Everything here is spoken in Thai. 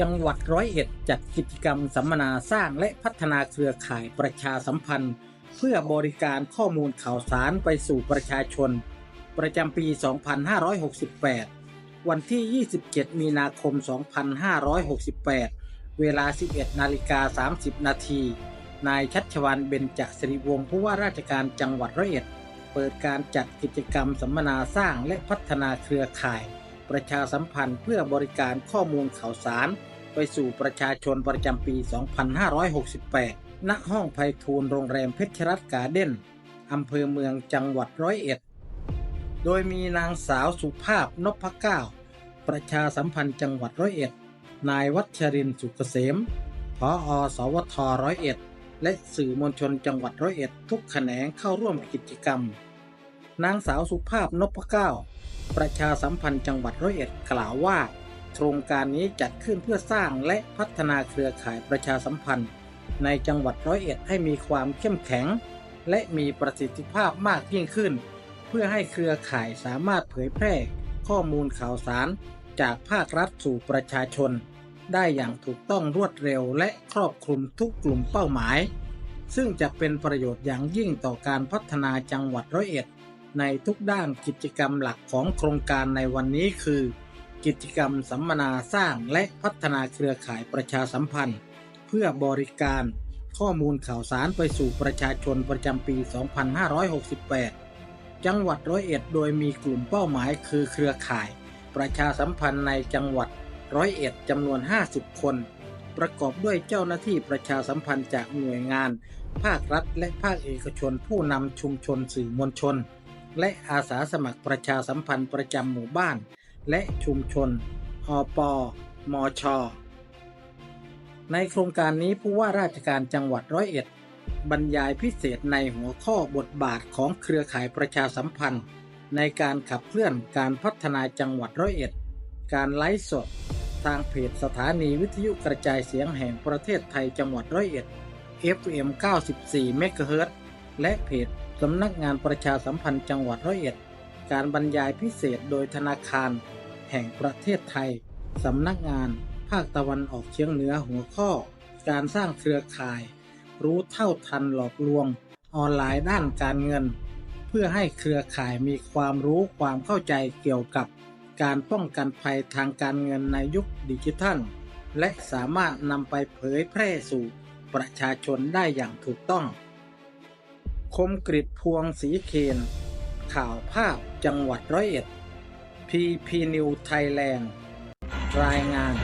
จังหวัดร้อยเอ็ดจัดกิจกรรมสัมมนาสร้างและพัฒนาเครือข่ายประชาสัมพันธ์ เพื่อบริการข้อมูลข่าวสารไปสู่ประชาชน ประจำปี 2568 วันที่ 27 มีนาคม 2568 เวลา 11 นาฬิกา 30 นาที นายชัชวานเบญจสิริวงศ์ผู้ว่าราชการจังหวัดร้อยเอ็ด เปิดการจัดกิจกรรมสัมมนาสร้างและพัฒนาเครือข่าย ประชาสัมพันธ์เพื่อบริการข้อมูลข่าวสาร ไปสู่ประชาชนประจำปี 2568 ณ ห้องไพฑูรย์โรงแรมเพชรรัตน์การ์เด้นอำเภอเมืองจังหวัดร้อยเอ็ด โดยมีนางสาวสุภาพนพเก้า ประชาสัมพันธ์จังหวัดร้อยเอ็ด นายวัชรินทร์สุกเกษมพออสวทร้อยเอ็ด และสื่อมวลชนจังหวัดร้อยเอ็ด ทุกแขนงเข้าร่วมกิจกรรม นางสาวสุภาพนพเก้า ประชาสัมพันธ์จังหวัดร้อยเอ็ดกล่าวว่า โครงการนี้จัดขึ้นเพื่อสร้างและพัฒนาเครือข่ายประชาสัมพันธ์ ในจังหวัดร้อยเอ็ดให้มีความเข้มแข็ง และมีประสิทธิภาพมากยิ่งขึ้น เพื่อให้เครือข่ายสามารถเผยแพร่ข้อมูลข่าวสาร จากภาครัฐสู่ประชาชน ได้อย่างถูกต้องรวดเร็วและครอบคลุมทุกกลุ่มเป้าหมายซึ่งจะเป็นประโยชน์อย่างยิ่งต่อการพัฒนาจังหวัดร้อยเอ็ด ในทุกด้านกิจกรรมหลักของโครงการในวันนี้คือ กิจกรรมสัมมนาสร้างและพัฒนาเครือข่ายประชาสัมพันธ์ เพื่อบริการข้อมูลข่าวสารไปสู่ประชาชนประจำปี 2568 จังหวัดร้อยเอ็ดโดยมีกลุ่มเป้าหมายคือเครือข่าย ประชาสัมพันธ์ในจังหวัดร้อยเอ็ดจำนวน 50 คน ประกอบด้วยเจ้าหน้าที่ประชาสัมพันธ์จากหน่วยงาน ภาครัฐและภาคเอกชนผู้นำชุมชนสื่อมวลชน และอาสาสมัครประชาสัมพันธ์ประจำหมู่บ้าน และชุมชนอปมชในโครงการนี้ผู้ว่าราชการจังหวัดร้อยเอ็ด บรรยายพิเศษในหัวข้อบทบาทของเครือข่ายประชาสัมพันธ์ ในการขับเคลื่อนการพัฒนาจังหวัดร้อยเอ็ด การไลฟ์สด ทางเพจสถานีวิทยุกระจายเสียงแห่งประเทศไทยจังหวัดร้อยเอ็ด FM 94เมกเฮิรต และเพจสำนักงานประชาสัมพันธ์จังหวัดร้อยเอ็ด การบรรยายพิเศษโดยธนาคาร แห่งประเทศไทย สำนักงาน ภาคตะวันออกเฉียงเหนือหัวข้อ การสร้างเครือข่าย รู้เท่าทันหลอกลวง ออนไลน์ด้านการเงิน เพื่อให้เครือข่ายมีความรู้ความเข้าใจเกี่ยวกับ การป้องกันภัยทางการเงินในยุคดิจิทัล และสามารถนำไปเผยแพร่สู่ประชาชนได้อย่างถูกต้อง คมกริตพวงสีเคน ข่าวภาพจังหวัดร้อยเอ็ดพีพีนิวไทยแลนด์รายงาน